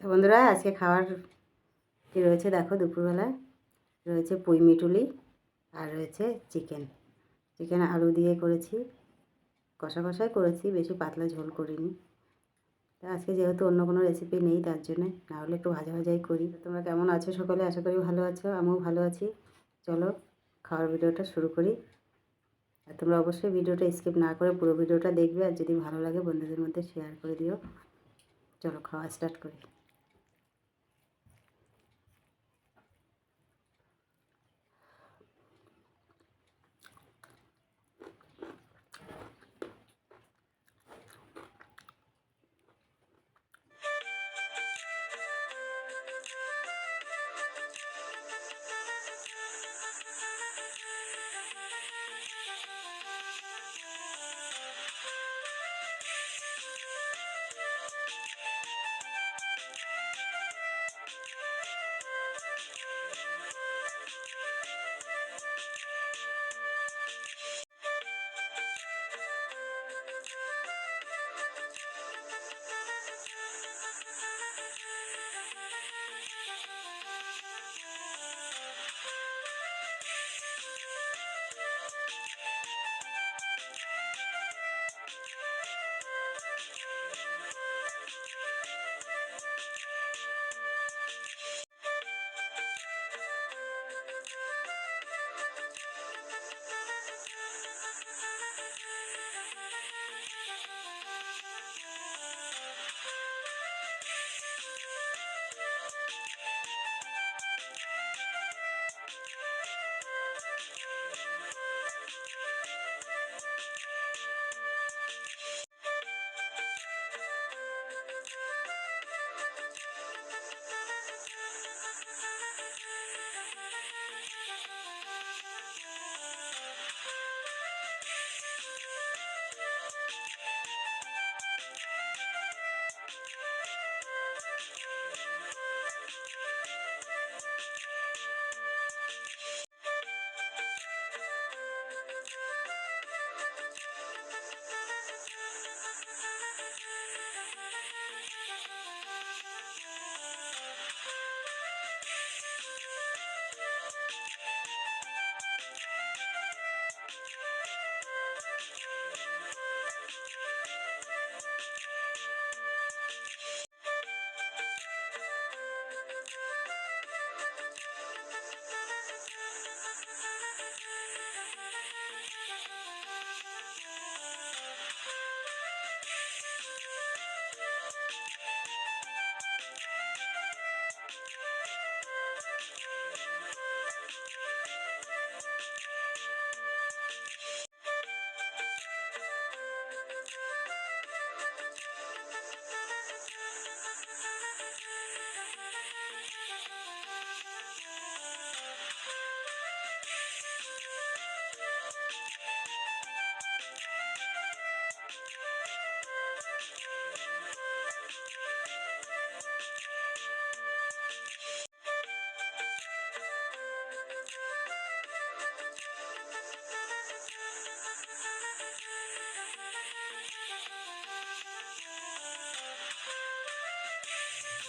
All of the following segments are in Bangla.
তো বন্ধুরা, আজকে খাওয়ার কি রয়েছে দেখো দুপুরবেলায় রয়েছে পুঁই মিটুলি আর রয়েছে চিকেন। চিকেন আলু দিয়ে করেছি, কষা কষাই করেছি, বেশি পাতলা ঝোল করিনি। তা আজকে যেহেতু অন্য কোনো রেসিপি নেই, তার জন্যে না হলে একটু ভাজা ভাজাই করি। তোমরা কেমন আছো সকলে? আশা করি ভালো আছো, আমিও ভালো আছি। চলো খাওয়ার ভিডিওটা শুরু করি। আর তোমরা অবশ্যই ভিডিওটা স্কিপ না করে পুরো ভিডিওটা দেখবে, আর যদি ভালো লাগে বন্ধুদের মধ্যে শেয়ার করে দিও। চলো খাওয়া স্টার্ট করি।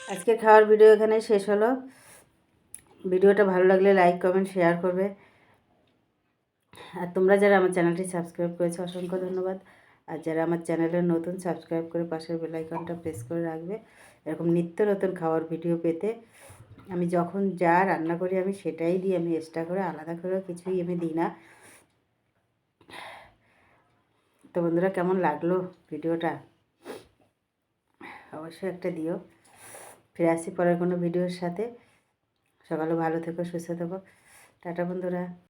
আজকের খাওয়ার ভিডিও এখানে শেষ হলো। ভিডিওটা ভালো লাগলে লাইক কমেন্ট শেয়ার করবে। আর তোমরা যারা আমার চ্যানেলটি সাবস্ক্রাইব করেছ, অসংখ্য ধন্যবাদ। আর যারা আমার চ্যানেলে নতুন সাবস্ক্রাইব করে পাশের বেলাইকনটা প্রেস করে রাখবে। এরকম নিত্য নতুন খাওয়ার ভিডিও পেতে আমি যখন যা রান্না করি, আমি সেটাই দিই। আমি এক্সট্রা করে, আলাদা করে কিছুই আমি দিই না। তো বন্ধুরা, কেমন লাগল ভিডিওটা? অবশ্যই একটা দিও। ফিরে আসি পরের কোনো ভিডিওর সাথে। সকালে ভালো থেকো সুস্থ থেকো। টাটা বন্ধুরা।